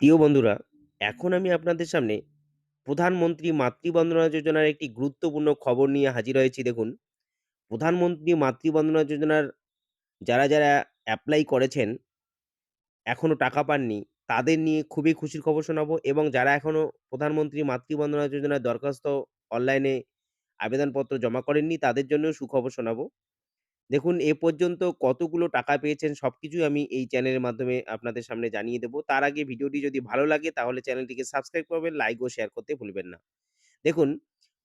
প্রিয় বন্ধুরা, এখন আমি আপনাদের সামনে প্রধানমন্ত্রী মাতৃবন্দনা যোজনার একটি গুরুত্বপূর্ণ খবর নিয়ে হাজির হয়েছি দেখুন। প্রধানমন্ত্রী মাতৃবন্দনা যোজনার যারা, যারা অ্যাপ্লাই করেছেন, এখনও টাকা পাননি, তাদের নিয়ে খুবই খুশির খবর শোনাবো এবং যারা এখনও প্রধানমন্ত্রী মাতৃবন্দনা যোজনার দরখাস্ত অনলাইনে আবেদনপত্র জমা করেননি, তাদের জন্যও সুখবর শোনাবো। দেখুন এ পর্যন্ত কতগুলো টাকা পেয়েছেন সবকিছুই আমি এই চ্যানেলের মাধ্যমে আপনাদের সামনে জানিয়ে দেব। তার আগে ভিডিওটি যদি ভালো লাগে তাহলে চ্যানেলটিকে সাবস্ক্রাইব করবেন, লাইক ও শেয়ার করতে ভুলবেন না। দেখুন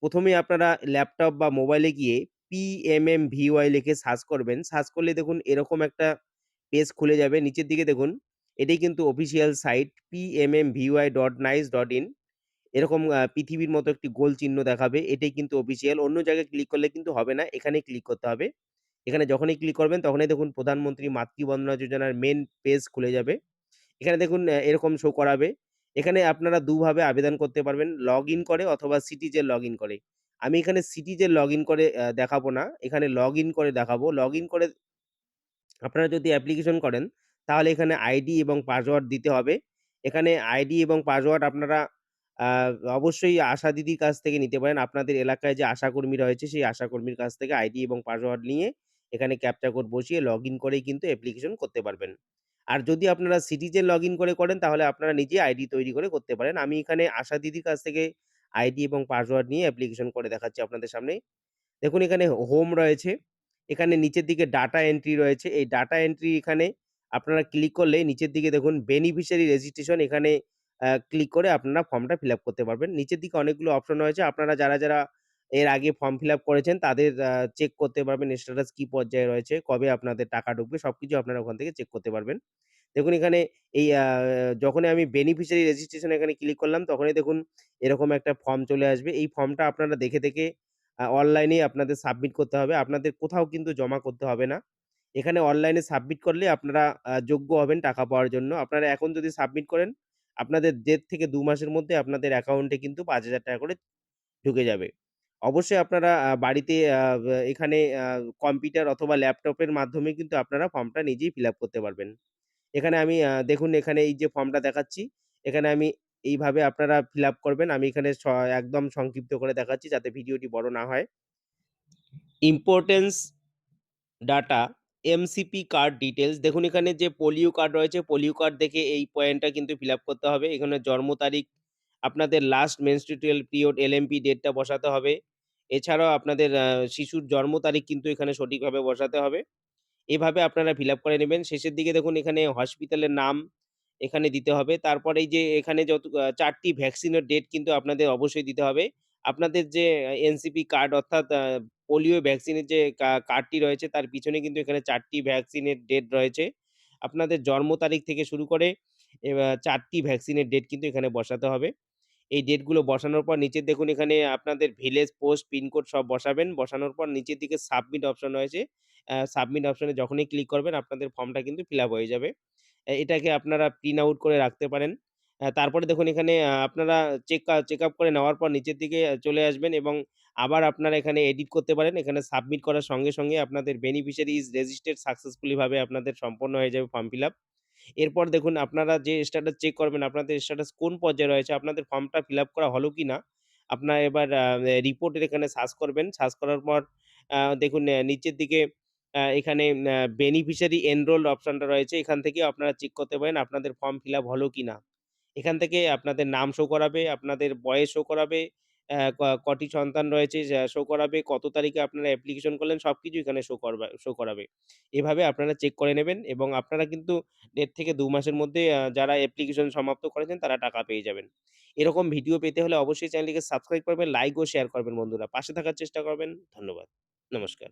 প্রথমে আপনারা ল্যাপটপ বা মোবাইলে গিয়ে পিএমএমভিওয়াই লিখে সার্চ করবেন। সার্চ করলে দেখুন এরকম একটা পেজ খুলে যাবে। নিচের দিকে দেখুন এটাই কিন্তু official site P M M V Y dot nic dot in এরকম পৃথিবীর মতো একটি গোল চিহ্ন দেখাবে। এটাই কিন্তু অফিসিয়াল। অন্য জায়গায় ক্লিক করলে কিন্তু হবে না। এখানে ক্লিক করতে হবে। এখানে যখনই ক্লিক করবেন, তখনই দেখুন প্রধানমন্ত্রী মাতৃবন্দনা যোজনার মেন পেজ খুলে যাবে। এখানে দেখুন এরকম শো করাবে। এখানে আপনারা দুভাবে আবেদন করতে পারবেন। লগইন করে অথবা সিটিজেন লগইন করে। আমি এখানে সিটিজেন লগইন করে দেখাবো না। এখানে লগইন করে দেখাবো। লগইন করে আপনারা যদি অ্যাপ্লিকেশন করেন, তাহলে এখানে আইডি এবং পাসওয়ার্ড দিতে হবে। এখানে আইডি এবং পাসওয়ার্ড আপনারা অবশ্যই আশা দিদির কাছ থেকে নিতে পারেন। আপনাদের এলাকায় যে আশাকর্মী রয়েছে, সেই আশাকর্মীর কাছ থেকে আইডি এবং পাসওয়ার্ড নিয়ে এখানে ক্যাপচা কোড বসিয়ে লগ ইন করেই কিন্তু অ্যাপ্লিকেশন করতে পারবেন। আর যদি আপনারা সিটিজেন লগইন করে করেন তাহলে আপনারা নিজে আইডি তৈরি করে করতে পারেন। আমি এখানে আশা দিদির কাছ থেকে আইডি এবং পাসওয়ার্ড নিয়ে অ্যাপ্লিকেশন করে দেখাচ্ছি আপনাদের সামনে। দেখুন এখানে হোম রয়েছে। এখানে নিচের দিকে ডাটা এন্ট্রি রয়েছে। এই ডাটা এন্ট্রি এখানে আপনারা ক্লিক করলে নিচের দিকে দেখুন বেনিফিশিয়ারি রেজিস্ট্রেশন এখানে ক্লিক করে আপনারা ফর্মটা ফিল করতে পারবেন। নিচের দিকে অনেকগুলো অপশন রয়েছে। আপনারা যারা, যারা এর আগে ফর্ম ফিল আপ করেছেন তাদের চেক করতে পারবেন স্ট্যাটাস কি পর্যায়ে রয়েছে, কবে আপনাদের টাকা ঢুকবে সব কিছু আপনারা ওখান থেকে চেক করতে পারবেন। দেখুন এখানে এই যখনই আমি বেনিফিশিয়ারি রেজিস্ট্রেশন এখানে ক্লিক করলাম তখনই দেখুন এরকম একটা ফর্ম চলে আসবে। এই ফর্মটা আপনারা দেখে, দেখে আ অনলাইনেই আপনাদের সাবমিট করতে হবে। আপনাদের কোথাও কিন্তু জমা করতে হবে না। এখানে অনলাইনে সাবমিট করলে আপনারা যোগ্য হবেন টাকা পাওয়ার জন্য। আপনারা এখন যদি সাবমিট করেন আপনাদের ১.৫ থেকে দু মাসের মধ্যে আপনাদের অ্যাকাউন্টে কিন্তু ৳৫,০০০ করে ঢুকে যাবে। অবশ্যই আপনারা বাড়িতে এখানে কম্পিউটার অথবা ল্যাপটপের মাধ্যমে কিন্তু আপনারা ফর্মটা নিজেই ফিল করতে পারবেন। এখানে আমি দেখুন এখানে এই যে ফর্মটা দেখাচ্ছি, এখানে আমি এইভাবে আপনারা ফিল করবেন। আমি এখানে একদম সংক্ষিপ্ত করে দেখাচ্ছি যাতে ভিডিওটি বড় না হয়। Importance data MCP card details দেখুন এখানে যে পোলিও কার্ড রয়েছে, পোলিও কার্ড দেখে এই পয়েন্টটা কিন্তু ফিল করতে হবে। এখানে জন্ম তারিখ, আপনাদের লাস্ট মেনস্ট্রুয়াল পিরিয়ড এলএমপি ডেটটা বসাতে হবে। এছাড়াও আপনাদের শিশুর জন্ম তারিখ কিন্তু এখানে সঠিকভাবে বসাতে হবে। এভাবে আপনারা ফিল করে নেবেন। শেষের দিকে দেখুন, এখানে হসপিটালের নাম এখানে দিতে হবে। তারপরে যে এখানে যত চারটি ভ্যাকসিনের ডেট কিন্তু আপনাদের অবশ্যই দিতে হবে। আপনাদের যে এনসিপি কার্ড অর্থাৎ পোলিও ভ্যাকসিনের যে কার্ডটি রয়েছে, তার পিছনে কিন্তু এখানে চারটি ভ্যাকসিনের ডেট রয়েছে। আপনাদের জন্ম তারিখ থেকে শুরু করে চারটি ভ্যাকসিনের ডেট কিন্তু এখানে বসাতে হবে। এই ডেটগুলো বসানোর পর নিচে দেখুন এখানে আপনাদের ভিলেজ, পোস্ট, পিনকোড সব বসাবেন। বসানোর পর নিচের দিকে সাবমিট অপশন রয়েছে। সাবমিট অপশনে যখনই ক্লিক করবেন আপনাদের ফর্মটা কিন্তু ফিল হয়ে যাবে। এটাকে আপনারা প্রিন্ট আউট করে রাখতে পারেন। তারপরে দেখুন এখানে আপনারা চেক চেক আপ করে নেওয়ার পর নিচের দিকে চলে আসবেন এবং আবার আপনারা এখানে এডিট করতে পারেন। এখানে সাবমিট করার সঙ্গে, সঙ্গে আপনাদের বেনিফিশিয়ারি ইজ রেজিস্টার্ড সাকসেসফুলি ভাবে আপনাদের সম্পন্ন হয়ে যাবে ফর্ম ফিল আপ। এরপর দেখুন আপনারা যে স্ট্যাটাস চেক করবেন আপনাদের স্ট্যাটাস কোন পর্যায়ে রয়েছে, আপনাদের ফর্মটা ফিল আপ করা হলো কিনা। আপনার এবার রিপোর্টের এখানে সার্চ করবেন। সার্চ করার পর দেখুন নিচের দিকে এখানে বেনিফিশিয়ারি এনরোলড অপশনটা রয়েছে। এখান থেকে আপনারা চেক করতে পারেন আপনাদের ফর্ম ফিল আপ হলো কিনা। এখান থেকে আপনাদের নাম শো করাবে, আপনাদের বয়স শো করাবে, ক কটি সন্তান রয়েছে শো করাবে, কত তারিখে আপনারা অ্যাপ্লিকেশন করলেন সব কিছু এখানে শো করবে শো করাবে। এভাবে আপনারা চেক করে নেবেন এবং আপনারা কিন্তু দেড় থেকে দু মাসের মধ্যে যারা অ্যাপ্লিকেশন সমাপ্ত করেছেন তারা টাকা পেয়ে যাবেন। এরকম ভিডিও পেতে হলে অবশ্যই চ্যানেলটিকে সাবস্ক্রাইব করবেন, লাইক ও শেয়ার করবেন বন্ধুরা। পাশে থাকার চেষ্টা করবেন। ধন্যবাদ। নমস্কার।